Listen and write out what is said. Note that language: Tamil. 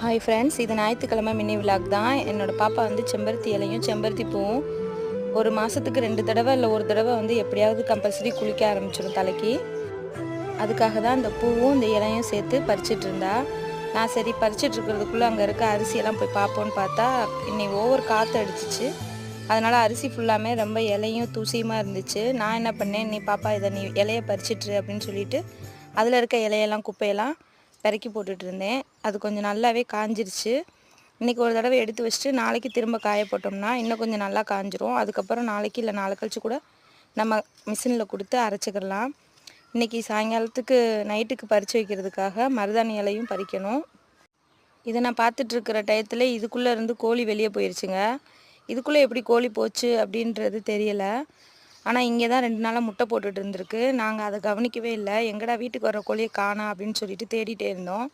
ஹாய் ஃப்ரெண்ட்ஸ் இது ஞாயிற்றுக்கிழமை மினி விலாக் தான். என்னோட பாப்பா வந்து செம்பருத்தி இலையும் செம்பருத்தி பூவும் ஒரு மாதத்துக்கு ரெண்டு தடவை இல்லை ஒரு தடவை வந்து எப்படியாவது கம்பல்சரி குளிக்க ஆரம்பிச்சிடும் தலைக்கு. அதுக்காக தான் இந்த பூவும் இந்த இலையும் சேர்த்து பறிச்சிட்டு இருந்தா. நான் சரி பறிச்சிட்டு இருக்கிறதுக்குள்ளே அங்கே இருக்க அரிசியெல்லாம் போய் பார்ப்போன்னு பார்த்தா இன்னைக்கு ஓவர் காற்று அடிச்சிச்சு. அதனால் அரிசி ஃபுல்லாமே ரொம்ப இலையும் தூசியுமாக இருந்துச்சு. நான் என்ன பண்ணேன் நீ பாப்பா இதை நீ இலையை பறிச்சிட்ரு அப்படின்னு சொல்லிட்டு அதில் இருக்க இலையெல்லாம் குப்பையெல்லாம் பெருக்கி போட்டுட்டு இருந்தேன் அது கொஞ்சம் நல்லாவே காஞ்சிருச்சு. இன்றைக்கி ஒரு தடவை எடுத்து வச்சுட்டு நாளைக்கு திரும்ப காய போட்டோம்னா இன்னும் கொஞ்சம் நல்லா காஞ்சிரும். அதுக்கப்புறம் நாளைக்கு இல்லை நாளை கழிச்சு கூட நம்ம மிஷினில் கொடுத்து அரைச்சிக்கிடலாம் இன்றைக்கி சாயங்காலத்துக்கு நைட்டுக்கு பறித்து வைக்கிறதுக்காக மருதாணி இலையும் பறிக்கணும். இதை நான் பார்த்துட்ருக்கிற டயத்தில் இதுக்குள்ளே இருந்து கோழி வெளியே போயிடுச்சுங்க இதுக்குள்ளே எப்படி கோழி போச்சு அப்படின்றது தெரியலை. ஆனால் இங்கே தான் ரெண்டு நாளாக முட்டை போட்டுட்டு இருந்திருக்கு. நாங்கள் அதை கவனிக்கவே இல்லை. எங்கடா வீட்டுக்கு வர கோழியை காணா அப்படின்னு சொல்லிட்டு தேடிட்டே இருந்தோம்.